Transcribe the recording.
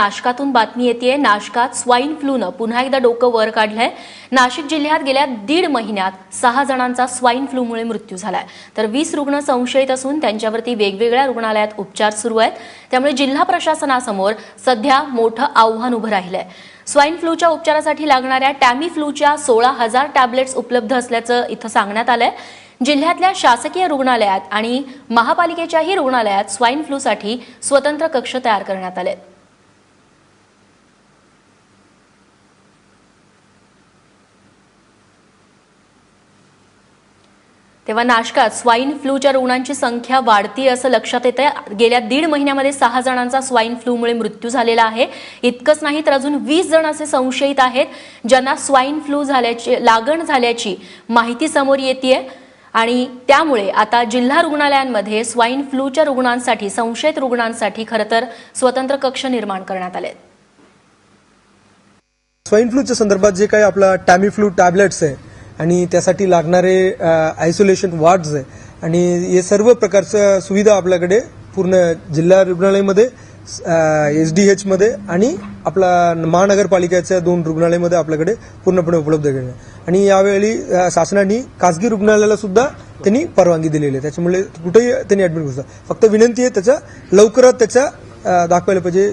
नाशकातून बातमी येते नाशकात स्वाईन फ्लूनं पुन्हा एकदा डोकं वर काढलंय. नाशिक जिल्ह्यात गेल्या दीड महिन्यात सहा जणांचा स्वाईन फ्लूमुळे मृत्यू झालाय. तर वीस रुग्ण संशयित असून त्यांच्यावरती वेगवेगळ्या रुग्णालयात उपचार सुरू आहेत. त्यामुळे जिल्हा प्रशासनासमोर सध्या मोठं आव्हान उभं राहिलंय. स्वाईन फ्लूच्या उपचारासाठी लागणाऱ्या टॅमी फ्लूच्या सोळा हजार टॅबलेट्स उपलब्ध असल्याचं इथं सांगण्यात आलंय. जिल्ह्यातल्या शासकीय रुग्णालयात आणि महापालिकेच्याही रुग्णालयात स्वाईन फ्लूसाठी स्वतंत्र कक्ष तयार करण्यात आले तेव्हा नाशकात स्वाईन फ्लूच्या रुग्णांची संख्या वाढती असं लक्षात येत आहे गेल्या दीड महिन्यामध्ये सहा जणांचा स्वाईन फ्लूमुळे मृत्यू झालेला आहे. इतकंच नाही तर अजून वीस जण असे संशयित आहेत ज्यांना स्वाईन फ्लू झाल्याची लागण झाल्याची माहिती समोर येते आणि त्यामुळे आता जिल्हा रुग्णालयांमध्ये स्वाईन फ्लूच्या रुग्णांसाठी संशयित रुग्णांसाठी खरं तर स्वतंत्र कक्ष निर्माण करण्यात आले आहेत. स्वाईन फ्लूच्या संदर्भात जे काही आपला टॅमी फ्लू टॅबलेट्स आहे आणि त्यासाठी लागणारे आयसोलेशन वार्ड्स आहे. आणि हे सर्व प्रकारच्या सुविधा आपल्याकडे पूर्ण जिल्हा रुग्णालयामध्ये एस डी एचमध्ये आणि आपला महानगरपालिकेच्या दोन रुग्णालयामध्ये आपल्याकडे पूर्णपणे उपलब्ध केले आणि यावेळी शासनाने खासगी रुग्णालयाला सुद्धा त्यांनी परवानगी दिलेली आहे. त्याच्यामुळे कुठेही त्यांनी ऍडमिट करू शकतात फक्त विनंती आहे त्याच्या लवकरात त्याच्या दाखवायला पाहिजे.